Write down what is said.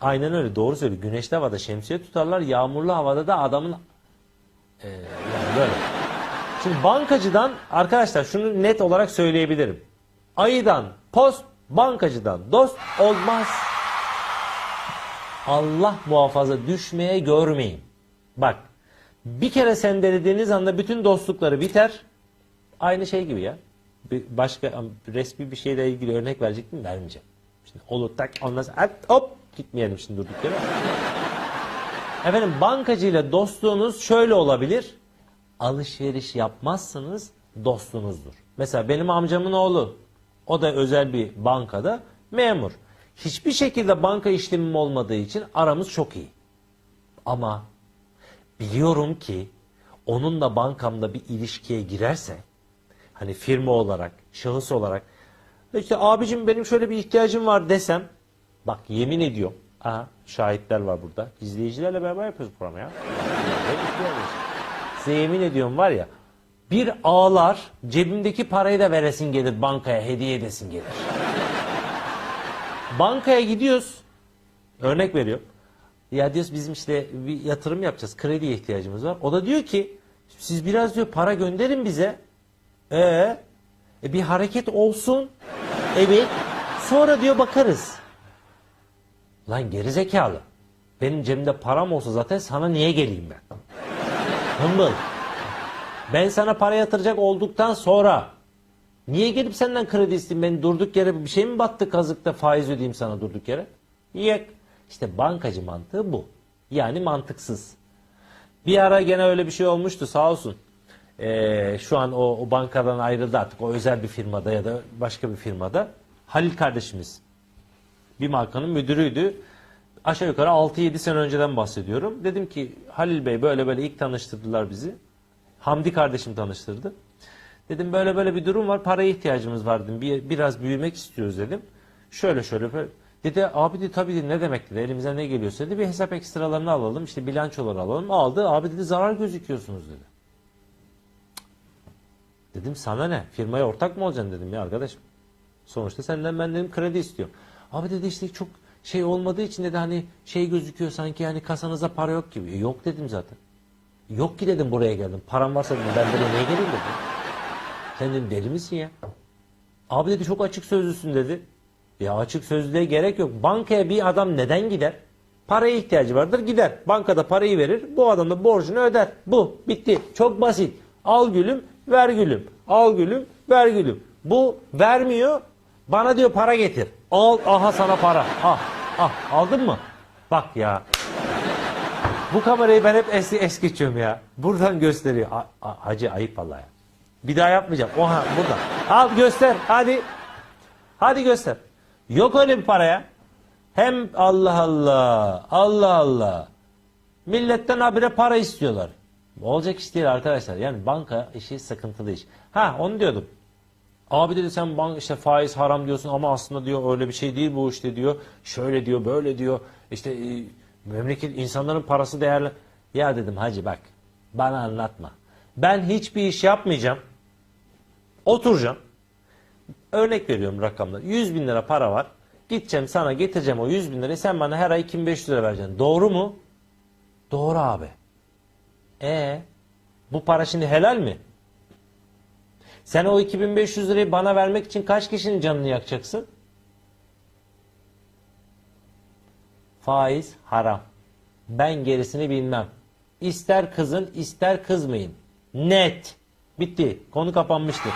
Aynen öyle doğru söylüyor. Güneşli havada şemsiye tutarlar. Yağmurlu havada da adamın Ee, yani böyle. Şimdi bankacıdan arkadaşlar şunu net olarak söyleyebilirim. Ayıdan post, bankacıdan dost olmaz. Allah muhafaza düşmeye görmeyin. Bak bir kere sendelediğiniz anda bütün dostlukları biter. Aynı şey gibi ya. Bir başka resmi bir şeyle ilgili örnek verecektim vermeyeceğim. Şimdi olur tak ondan sonra hop gitmeyelim şimdi durduk yere. Efendim bankacıyla dostluğunuz şöyle olabilir. Alışveriş yapmazsınız dostunuzdur. Mesela benim amcamın oğlu o da özel bir bankada memur. Hiçbir şekilde banka işlemim olmadığı için aramız çok iyi. Ama biliyorum ki onunla bankamda bir ilişkiye girerse hani firma olarak, şahıs olarak işte abicim benim şöyle bir ihtiyacım var desem bak yemin ediyorum aha, şahitler var burada. İzleyicilerle beraber yapıyoruz programı ya. Size yemin ediyorum var ya bir ağlar cebimdeki parayı da veresin gelir bankaya hediye edesin gelir. Bankaya gidiyoruz. Örnek veriyorum. Ya diyoruz bizim işte bir yatırım yapacağız. Krediye ihtiyacımız var. O da diyor ki siz biraz diyor para gönderin bize. Ee, e bir hareket olsun. Evet. Sonra diyor bakarız. Lan gerizekalı. Benim cebimde param olsa zaten sana niye geleyim ben? Hımbıl. Ben sana para yatıracak olduktan sonra niye gelip senden kredi isteyeyim? Ben durduk yere bir şey mi battı kazıkta faiz ödeyeyim sana durduk yere? Yok. İşte bankacı mantığı bu. Yani mantıksız. Bir ara gene öyle bir şey olmuştu sağ olsun. Ee, şu an o, o bankadan ayrıldı artık. O özel bir firmada ya da başka bir firmada. Halil kardeşimiz bir markanın müdürüydü. Aşağı yukarı 6-7 sene önceden bahsediyorum. Dedim ki Halil Bey böyle böyle ilk tanıştırdılar bizi. Hamdi kardeşim tanıştırdı. Dedim böyle böyle bir durum var paraya ihtiyacımız var dedim. Bir, biraz büyümek istiyoruz dedim. Şöyle şöyle böyle. Dedi abi dedi tabii dedi ne demek dedi elimize ne geliyorsa dedi bir hesap ekstralarını alalım işte bilançoları alalım. Aldı abi dedi zarar gözüküyorsunuz dedi. Dedim sana ne firmaya ortak mı olacaksın dedim ya arkadaşım. Sonuçta senden ben dedim kredi istiyorum. Abi dedi işte çok şey olmadığı için dedi hani şey gözüküyor sanki yani kasanıza para yok gibi. E, yok dedim zaten. Yok ki dedim buraya geldim. Param varsa dedim ben buraya niye geleyim dedim. Sen dedim deli misin ya? Abi dedi çok açık sözlüsün dedi. Ya açık sözlüğe gerek yok. Bankaya bir adam neden gider? Paraya ihtiyacı vardır gider. Bankada parayı verir. Bu adam da borcunu öder. Bu bitti. Çok basit. Al gülüm ver gülüm. Al gülüm ver gülüm. Bu vermiyor. Bana diyor para getir. Al aha sana para. Ah ah aldın mı? Bak ya. Bu kamerayı ben hep es, es geçiyorum ya. Buradan gösteriyor. A- a- hacı ayıp vallahi ya. Bir daha yapmayacağım. Oha burada. Al göster. Hadi. Hadi göster. Yok öyle bir paraya. Hem Allah Allah. Allah Allah. Milletten habire para istiyorlar. Olacak iş değil arkadaşlar. Yani banka işi sıkıntılı iş. Ha onu diyordum. Abi dedi sen bank işte faiz haram diyorsun ama aslında diyor öyle bir şey değil bu işte diyor. Şöyle diyor böyle diyor. İşte e, memleket insanların parası değerli. Ya dedim hacı bak bana anlatma. Ben hiçbir iş yapmayacağım. Oturacağım. Örnek veriyorum rakamlar. 100 bin lira para var. Gideceğim sana getireceğim o 100 bin lirayı sen bana her ay 2500 lira vereceksin. Doğru mu? Doğru abi. E bu para şimdi helal mi? Sen o 2500 lirayı bana vermek için kaç kişinin canını yakacaksın? Faiz haram. Ben gerisini bilmem. İster kızın ister kızmayın. Net. Bitti. Konu kapanmıştır.